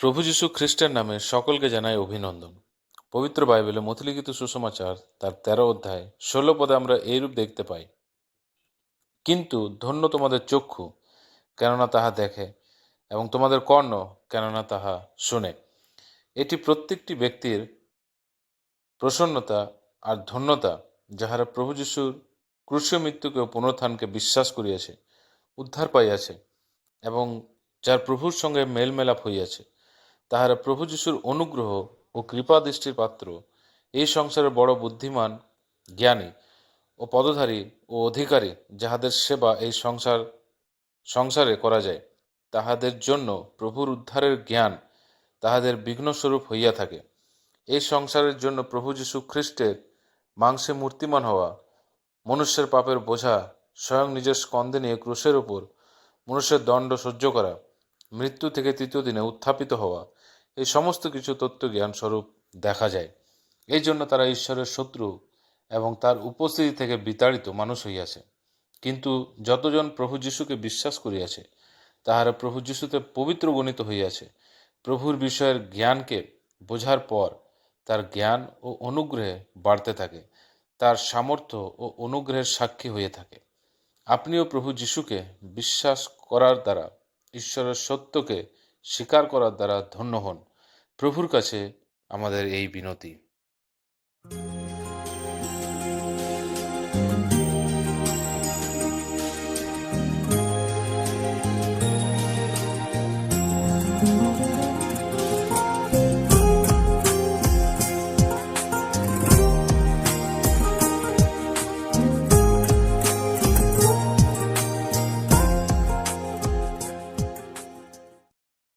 প্রভু যীশু খ্রিস্টের নামে সকলকে জানাই অভিনন্দন। পবিত্র বাইবেলে মথিলিখিত সুসমাচার তার তেরো অধ্যায় ষোলো পদে আমরা এইরূপ দেখতে পাই। কিন্তু ধন্য তোমাদের চক্ষু, কেননা তাহা দেখে, এবং তোমাদের কর্ণ, কেননা তাহা শোনে। এটি প্রত্যেকটি ব্যক্তির প্রসন্নতা আর ধন্যতা, যাহারা প্রভু যিশুর ক্রুশীয় মৃত্যুকে ও পুনরুত্থানকে বিশ্বাস করিয়াছে, উদ্ধার পাইয়াছে, এবং যার প্রভুর সঙ্গে মেলমেলাপ হইয়াছে। তাহারা প্রভু যিশুর অনুগ্রহ ও কৃপা দৃষ্টির পাত্র। এই সংসারের বড় বুদ্ধিমান, জ্ঞানী ও পদধারী ও অধিকারী যাহাদের সেবা এই সংসার, সংসারে করা যায়, তাহাদের জন্য প্রভুর উদ্ধারের জ্ঞান তাহাদের বিঘ্নস্বরূপ হইয়া থাকে। এই সংসারের জন্য প্রভু যীশু খ্রিস্টের মাংসে মূর্তিমান হওয়া, মনুষ্যের পাপের বোঝা, স্বয়ং নিজের স্কন্ধে নিয়ে ক্রুশের উপর মনুষ্যের দণ্ড সহ্য করা, মৃত্যু থেকে তৃতীয় দিনে উত্থাপিত হওয়া এই সমস্ত কিছু তত্ত্বজ্ঞান স্বরূপ দেখা যায়। এই জন্য তারা ঈশ্বরের শত্রু এবং তার উপস্থিতি থেকে বিতাড়িত মানুষ হইয়াছে। কিন্তু যতজন প্রভু যিশুকে বিশ্বাস করিয়াছে, তাহারা প্রভু যিশুতে পবিত্র গণিত হইয়াছে। প্রভুর বিষয়ের জ্ঞানকে বোঝার পর তার জ্ঞান ও অনুগ্রহে বাড়তে থাকে, তার সামর্থ্য ও অনুগ্রহের সাক্ষী হয়ে থাকে। আপনিও প্রভু যিশুকে বিশ্বাস করার দ্বারা ঈশ্বরের সত্যকে স্বীকার করার দ্বারা ধন্য হন। প্রভুর কাছে আমাদের এই বিনতি।